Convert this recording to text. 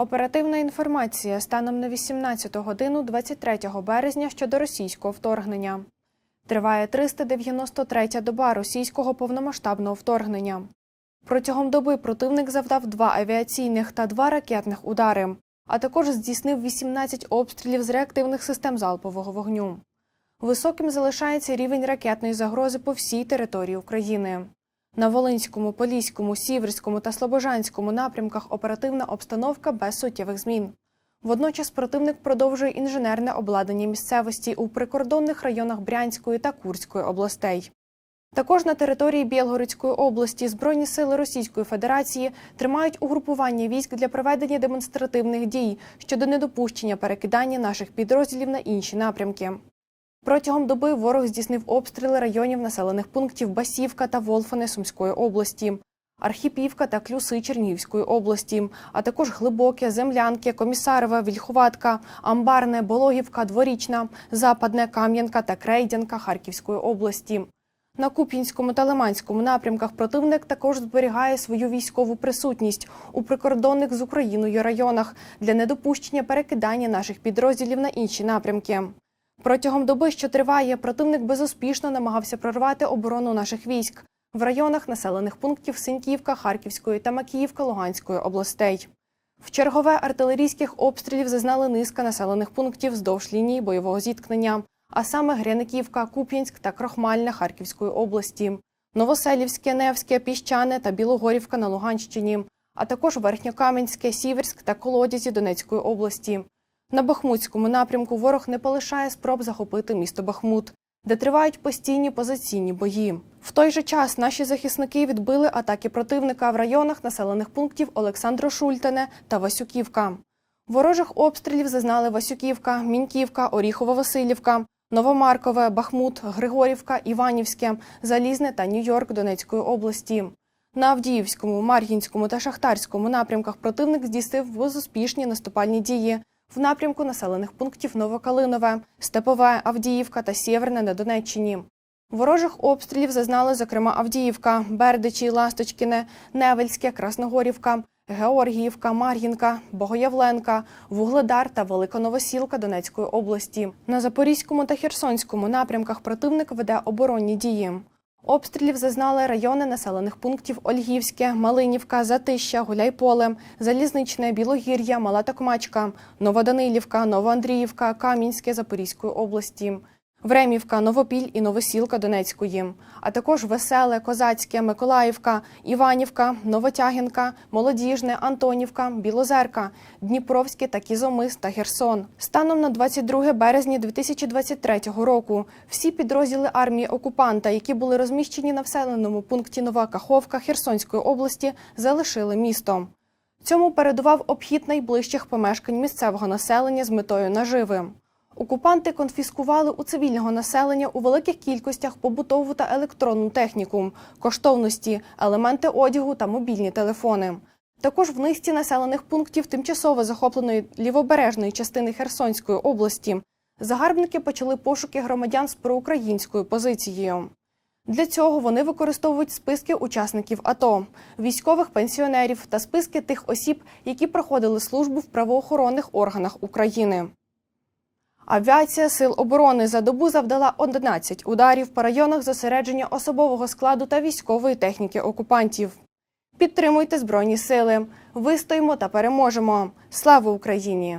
Оперативна інформація станом на 18 годину 23 березня щодо російського вторгнення. Триває 393-я доба російського повномасштабного вторгнення. Протягом доби противник завдав два авіаційних та два ракетних удари, а також здійснив 18 обстрілів з реактивних систем залпового вогню. Високим залишається рівень ракетної загрози по всій території України. На Волинському, Поліському, Сіверському та Слобожанському напрямках оперативна обстановка без суттєвих змін. Водночас противник продовжує інженерне обладнання місцевості у прикордонних районах Брянської та Курської областей. Також на території Білгородської області Збройні сили Російської Федерації тримають угрупування військ для проведення демонстративних дій щодо недопущення перекидання наших підрозділів на інші напрямки. Протягом доби ворог здійснив обстріли районів населених пунктів Басівка та Волфане Сумської області, Архіпівка та Клюси Чернігівської області, а також Глибоке, Землянки, Комісарове, Вільховатка, Амбарне, Бологівка, Дворічна, Западне, Кам'янка та Крейдянка Харківської області. На Куп'янському та Лиманському напрямках противник також зберігає свою військову присутність у прикордонних з Україною районах для недопущення перекидання наших підрозділів на інші напрямки. Протягом доби, що триває, противник безуспішно намагався прорвати оборону наших військ в районах населених пунктів Синьківка, Харківської та Макіївка Луганської областей. В чергове артилерійських обстрілів зазнали низка населених пунктів вздовж лінії бойового зіткнення, а саме Гряниківка, Куп'янськ та Крохмальна Харківської області, Новоселівське, Невське, Піщане та Білогорівка на Луганщині, а також Верхньокам'янське, Сіверськ та Колодязі Донецької області. На Бахмутському напрямку ворог не полишає спроб захопити місто Бахмут, де тривають постійні позиційні бої. В той же час наші захисники відбили атаки противника в районах населених пунктів Олександро Шультене та Васюківка. Ворожих обстрілів зазнали Васюківка, Міньківка, Оріхово-Василівка, Новомаркове, Бахмут, Григорівка, Іванівське, Залізне та Нью-Йорк Донецької області. На Авдіївському, Мар'їнському та Шахтарському напрямках противник здійснив безуспішні наступальні дії в напрямку населених пунктів Новокалинове, Степове, Авдіївка та Сєверне на Донеччині. Ворожих обстрілів зазнали, зокрема, Авдіївка, Бердичі, Ласточкіне, Невельське, Красногорівка, Георгіївка, Мар'їнка, Богоявленка, Вугледар та Великоновосілка Донецької області. На Запорізькому та Херсонському напрямках противник веде оборонні дії. Обстрілів зазнали райони населених пунктів Ольгівське, Малинівка, Затища, Гуляйполе, Залізничне, Білогір'я, Мала Токмачка, Новоданилівка, Новоандріївка, Кам'янське Запорізької області. Времівка, Новопіль і Новосілка Донецької, а також Веселе, Козацьке, Миколаївка, Іванівка, Новотягінка, Молодіжне, Антонівка, Білозерка, Дніпровське та Кізомис та Херсон. Станом на 22 березня 2023 року всі підрозділи армії окупанта, які були розміщені на вселеному пункті Нова Каховка Херсонської області, залишили місто. Цьому передував обхід найближчих помешкань місцевого населення з метою наживи. Окупанти конфіскували у цивільного населення у великих кількостях побутову та електронну техніку, коштовності, елементи одягу та мобільні телефони. Також в низці населених пунктів тимчасово захопленої лівобережної частини Херсонської області загарбники почали пошуки громадян з проукраїнською позицією. Для цього вони використовують списки учасників АТО, військових пенсіонерів та списки тих осіб, які проходили службу в правоохоронних органах України. Авіація Сил оборони за добу завдала 11 ударів по районах зосередження особового складу та військової техніки окупантів. Підтримуйте Збройні сили. Вистоїмо та переможемо. Слава Україні!